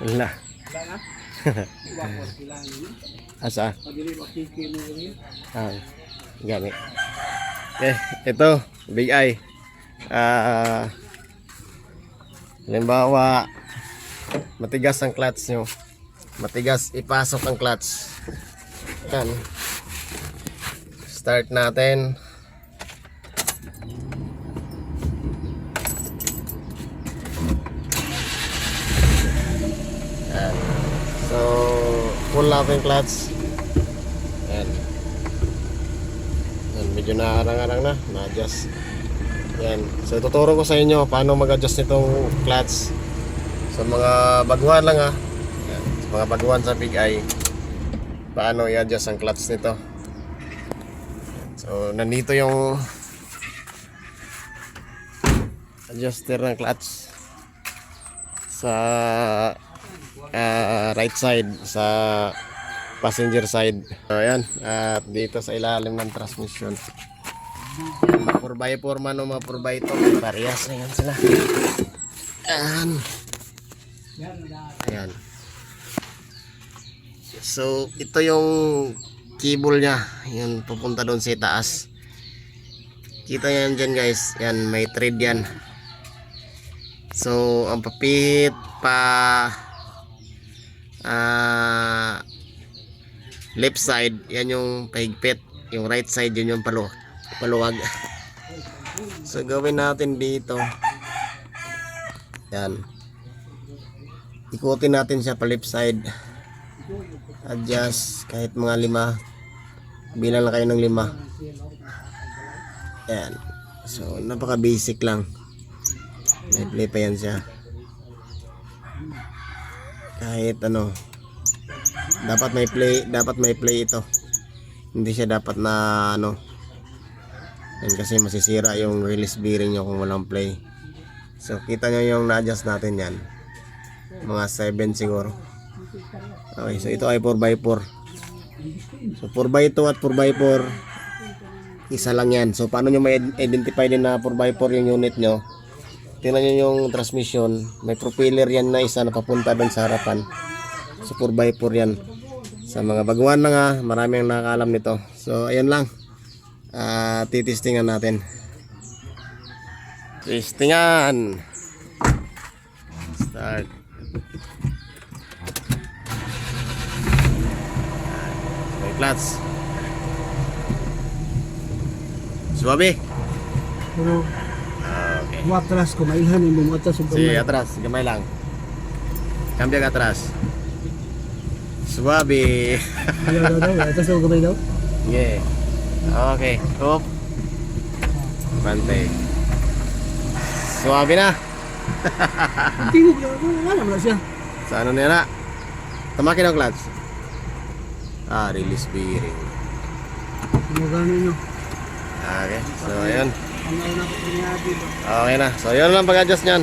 Wala. Wala na? Sila niyo. Asa? Makiki mo rin. Ah, gamit. Eh, ito, big eye. Ah, halimbawa, matigas ang clutch nyo. Matigas ipasok ang clutch. Yan. Start natin. Yan. So, full yung clutch. Yan. Yan, medyo naarang-arang na, na-adjust. Yan. So, tuturo ko sa inyo paano mag-adjust nitong clutch. Sa mga baguhan lang ha. Yan. Sa mga baguhan sa Big Eye. Paano i-adjust ang clutch nito. So, nandito yung adjuster ng clutch sa ah, right side sa passenger side. So, ayan. At dito sa ilalim ng transmission. 4x4 man o mga 4x2. Parehas na yan sila. Ayan. Ayan. So, ito yung cable niya. Yung pupunta doon sa taas. Kita nyo yan dyan guys. Yan, may thread yan. So, ang papit pa ah left side, yan yung pahigpit. Yung right side, yun yung palu paluwag. So, gawin natin dito. Yan. Ikutin natin siya pa left side. Adjust kahit mga lima. Bilang lang kayo ng lima. Yan. So, napaka basic lang. May play pa yan siya. Kahit ano. Dapat may play, dapat may play ito. Hindi siya dapat na ano. Yan kasi masisira yung release bearing nyo kung walang play. So, kita nyo yung na-adjust natin yan. Mga 7 siguro. Okay, so ito ay 4x4. So 4x2 at 4x4 isa lang yan. So paano nyo ma-identify din na 4x4 yung unit nyo? Tingnan nyo yung transmission. May propeller yan na isa na papunta doon sa harapan. So 4x4 yan. Sa mga baguhan na nga, marami ang nakakalam nito. So ayan lang. Ah, titistingan natin. Testingan. Start. May clutch. Suwabe. Pero, Okay. watras ko, mailhan yung mga watras. Si atras, gamay lang. Cambia ka atras. Suwabe. Ayaw daw watras daw gamay daw. Yeah. Okay. Up. Bante. Suwabe na. Tingog na, wala naman siya. Sa ano nila? Tamakin ang clutch. Ah, release bearing. Gumagano nyo. Okay. So, ayun. Ba? Okay na. So, yun lang pag-adjust niyan.